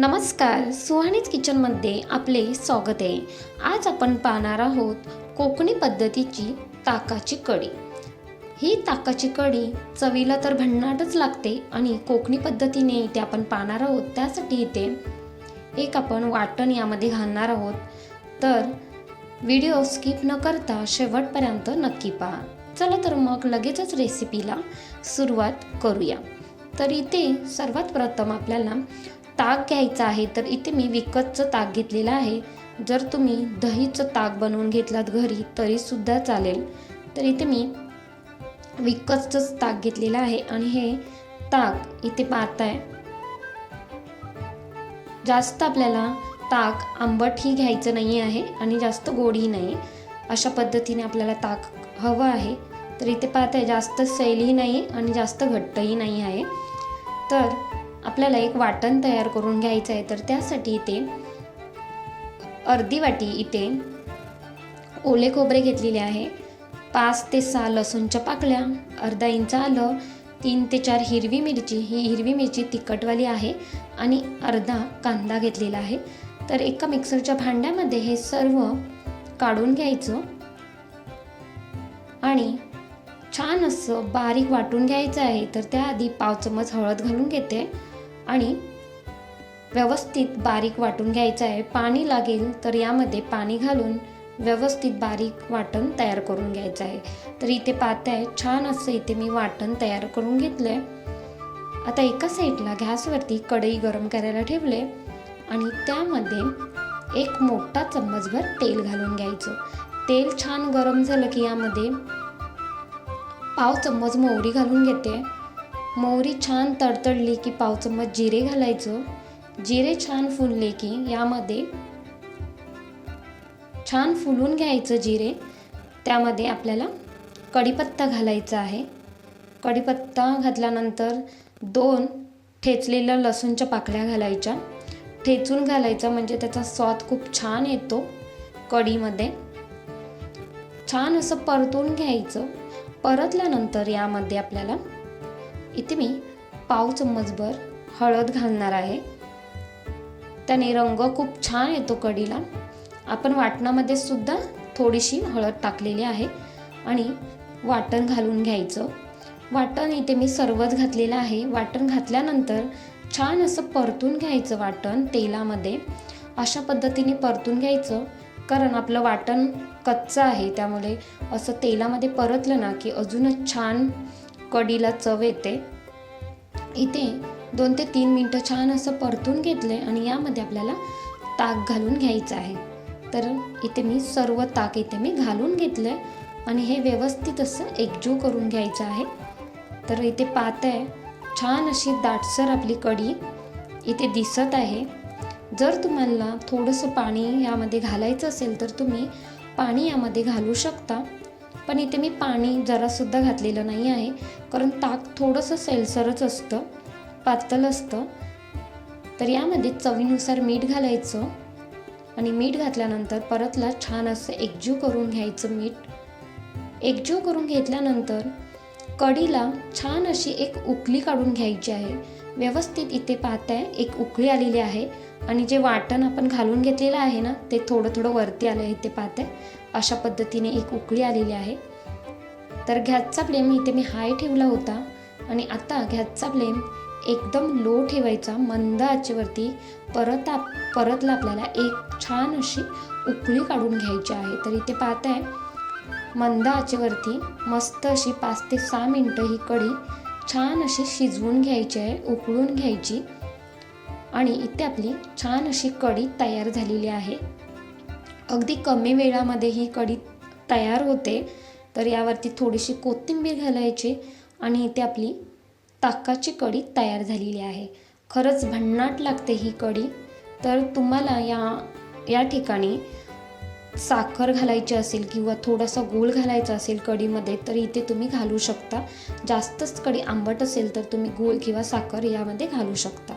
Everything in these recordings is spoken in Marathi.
नमस्कार सुहाणीच किचनमध्ये आपले स्वागत आहे. आज आपण पाहणार आहोत कोकणी पद्धतीची ताकाची कढी. ही ताकाची कढी चवीला तर भन्नाटच लागते आणि कोकणी पद्धतीने इथे आपण पाहणार आहोत त्यासाठी इथे एक आपण वाटण यामध्ये घालणार आहोत. तर व्हिडिओ स्किप न करता शेवटपर्यंत नक्की पहा. चला तर मग लगेचच रेसिपीला सुरुवात करूया. तर इथे सर्वात प्रथम आपल्याला ताक घ्यायचं आहे तर इथे मी विकतचं ताक घेतलेलं आहे. जर तुम्ही दहीचं ताक बनवून घेतलात घरी तरीसुद्धा चालेल. तर इथे मी विकतचंच ताक घेतलेलं आहे आणि हे ताक इथे पाहताय. जास्त आपल्याला ताक आंबटही घ्यायचं नाही आहे आणि जास्त गोडही नाही. अशा पद्धतीने आपल्याला ताक हवं आहे. तर इथे पाहताय जास्त सैलही नाही आणि जास्त घट्टही नाही आहे. तर आपल्याला एक वाटण तयार करून घ्यायचं आहे तर त्यासाठी इथे अर्धी वाटी इथे ओले खोबरे घेतलेले आहे. पाच ते सहा लसूणच्या पाकळ्या अर्धा इंच आलं तीन ते चार हिरवी मिरची ही हिरवी मिरची तिखटवाली आहे आणि अर्धा कांदा घेतलेला आहे. तर एका मिक्सरच्या भांड्यामध्ये हे सर्व काढून घ्यायचं आणि छान असं बारीक वाटून घ्यायचं आहे. तर त्याआधी पाव चमच हळद घालून घेते. आणि व्यवस्थित बारीक वाटून घ्यायचं आहे. पाणी लागेल तर यामध्ये पाणी घालून व्यवस्थित बारीक वाटण तयार करून घ्यायचं आहे. तर इथे पाहताय छान असं इथे मी वाटण तयार करून घेतलं आहे आता एका साईडला गॅसवरती कढई गरम करायला ठेवले आणि त्यामध्ये एक मोठा चम्मचभर तेल घालून घ्यायचं. तेल छान गरम झालं की यामध्ये पाव चम्मच मोहरी घालून घेते. मोहरी छान तडतडली की पाव चम्मच जिरे घालायचं. जिरे छान फुलले की यामध्ये छान फुलून घ्यायचं जिरे. त्यामध्ये आपल्याला कढीपत्ता घालायचा आहे. कढीपत्ता घातल्यानंतर दोन ठेचलेल्या लसूणच्या पाकळ्या घालायच्या. ठेचून घालायचा म्हणजे त्याचा स्वाद खूप छान येतो कढीमध्ये. छान असं परतून घ्यायचं. परतल्यानंतर यामध्ये आपल्याला इथे मी पाव चम्मचभर हळद घालणार आहे. त्याने रंग खूप छान येतो कढीला आपण वाटणामध्ये सुद्धा थोडीशी हळद टाकलेली आहे आणि वाटण घालून घ्यायचं. वाटण इथे मी सर्वच घातलेलं आहे. वाटण घातल्यानंतर छान असं परतून घ्यायचं वाटण तेलामध्ये. अशा पद्धतीने परतून घ्यायचं. कारण आपलं वाटण कच्चं आहे. त्यामुळे असं तेलामध्ये परतलं ना की अजूनच छान कढीला चव येते. इथे दोन ते तीन मिनटं छान असं परतून घेतले आणि यामध्ये आपल्याला ताक घालून घ्यायचं आहे. तर इथे मी सर्व ताक इथे मी घालून घेतलं आणि हे व्यवस्थित असं एकजीव करून घ्यायचं आहे. तर इथे पाहत आहे. छान अशी दाटसर आपली कढी इथे दिसत आहे. जर तुम्हाला थोडंसं पाणी यामध्ये घालायचं असेल तर तुम्ही पाणी यामध्ये घालू शकता. पण इथे मी पाणी जरासुद्धा घातलेलं नाही आहे. कारण ताक थोडंसं सैलसरच असतं पातळ असतं. तर यामध्ये चवीनुसार मीठ घालायचं आणि मीठ घातल्यानंतर परतला छान असं एकजीव करून घ्यायचं मीठ. एकजीव करून घेतल्यानंतर कढीला छान अशी एक उकळी काढून घ्यायची आहे. व्यवस्थित इथे पाहताय एक उकळी आलेली आहे आणि जे वाटण आपण घालून घेतलेलं आहे ना ते थोडं थोडं वरती आलं आहे ते पाहताय अशा पद्धतीने एक उकळी आलेली आहे. तर गॅसचा फ्लेम इथे मी हाय ठेवला होता आणि आता गॅसचा फ्लेम एकदम लो ठेवायचा मंद आचेवरती परत आप परतला आपल्याला एक छान अशी उकळी काढून घ्यायची आहे. तर इथे पाहताय मंद आचेवरती मस्त अशी पाच ते सहा मिनटं ही कढी छान अशी शिजवून घ्यायची आहे उकळून घ्यायची. आणि इथे आपली छान अशी कढी तयार झालेली आहे. अगदी कमी वेळामध्ये ही कढी तयार होते. तर यावरती थोडीशी कोथिंबीर घालायची आणि इथे आपली ताकाची कढी तयार झालेली आहे. खरंच भन्नाट लागते ही कढी. तर तुम्हाला या या ठिकाणी साखर घालायची असेल किंवा थोडासा गूळ घालायचा असेल कढीमध्ये तर इथे तुम्ही घालू शकता. जास्तच कढी आंबट असेल तर तुम्ही गूळ किंवा साखर यामध्ये घालू शकता.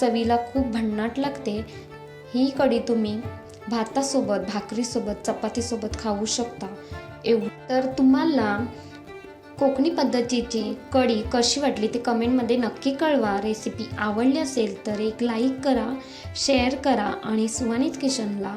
चवीला खूप भन्नाट लागते. ही कढी तुम्ही भातासोबत भाकरीसोबत चपातीसोबत खाऊ शकता. एव तर तुम्हाला कोकणी पद्धतीची कढी कशी वाटली ते कमेंटमध्ये नक्की कळवा. रेसिपी आवडली असेल तर एक लाईक करा शेअर करा आणि सुवानीत किचनला